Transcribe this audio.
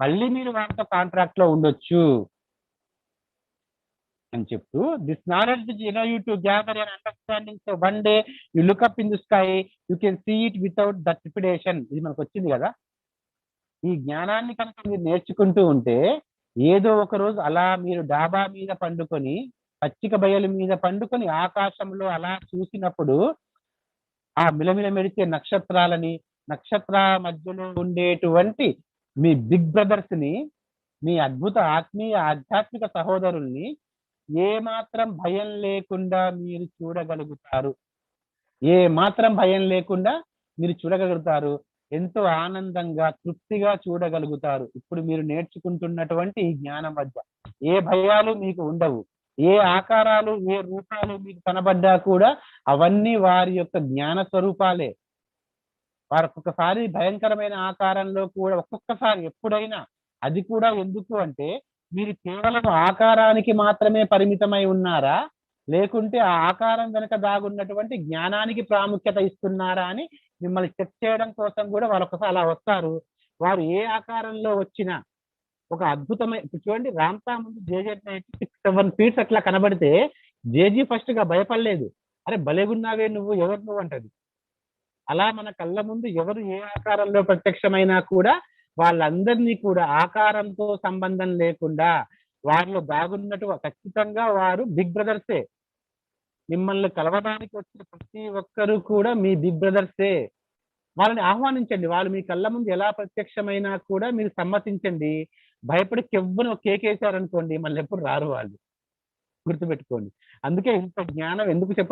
మళ్ళీ మీరు వాళ్ళతో కాంట్రాక్ట్లో ఉండొచ్చు అని చెప్తూ this knowledge you know you to gather your understanding so one day you look up in the sky you can see it without the ఇది మనకు వచ్చింది కదా. ఈ జ్ఞానాన్ని కనుక మీరు నేర్చుకుంటూ ఉంటే ఏదో ఒక రోజు అలా మీరు డాబా మీద పండుకొని పచ్చిక బయలు మీద పండుకొని ఆకాశంలో అలా చూసినప్పుడు ఆ మిలమిల మెరిసే నక్షత్రాలని నక్షత్ర మధ్యలో ఉండేటువంటి మీ బిగ్ బ్రదర్స్ని మీ అద్భుత ఆత్మీయ ఆధ్యాత్మిక సహోదరుల్ని ఏ మాత్రం భయం లేకుండా మీరు చూడగలుగుతారు. ఏ మాత్రం భయం లేకుండా మీరు చూడగలుగుతారు. ఎంతో ఆనందంగా తృప్తిగా చూడగలుగుతారు. ఇప్పుడు మీరు నేర్చుకుంటున్నటువంటి ఈ జ్ఞానం మధ్య ఏ భయాలు మీకు ఉండవు. ఏ ఆకారాలు ఏ రూపాలు మీకు కనబడ్డా కూడా అవన్నీ వారి యొక్క జ్ఞాన స్వరూపాలే. వారు ఒక్కొక్కసారి భయంకరమైన ఆకారంలో కూడా ఒక్కొక్కసారి ఎప్పుడైనా అది కూడా ఎందుకు అంటే మీరు కేవలం ఆకారానికి మాత్రమే పరిమితమై ఉన్నారా? లేకుంటే ఆ ఆకారం వెనుక దాగున్నటువంటి జ్ఞానానికి ప్రాముఖ్యత ఇస్తున్నారా అని మిమ్మల్ని చెక్ చేయడం కోసం కూడా వాళ్ళు ఒకసారి అలా వస్తారు. వారు ఏ ఆకారంలో వచ్చినా ఒక అద్భుతమైన ఇప్పుడు చూడండి రామ్తా ముందు జేజే సిక్స్ సెవెన్ ఫీట్స్ అట్లా కనబడితే జేజీ ఫస్ట్గా భయపడలేదు. అరే భలేగున్నావే నువ్వు ఎవరు నువ్వు అంటది. అలా మన కళ్ళ ముందు ఎవరు ఏ ఆకారంలో ప్రత్యక్షమైనా కూడా వాళ్ళందరినీ కూడా ఆకారంతో సంబంధం లేకుండా వారిలో బాగున్నట్టు ఖచ్చితంగా వారు బిగ్ బ్రదర్సే. మిమ్మల్ని కలవడానికి వచ్చిన ప్రతి ఒక్కరూ కూడా మీ బిగ్ బ్రదర్సే. వాళ్ళని ఆహ్వానించండి. వాళ్ళు మీ కళ్ళ ముందు ఎలా ప్రత్యక్షమైనా కూడా మీరు సమ్మతించండి. భయపడి కెవ్వును కేకేశారనుకోండి మళ్ళీ ఎప్పుడు రారు వాళ్ళు. గుర్తుపెట్టుకోండి. అందుకే ఇంత జ్ఞానం ఎందుకు చెప్ప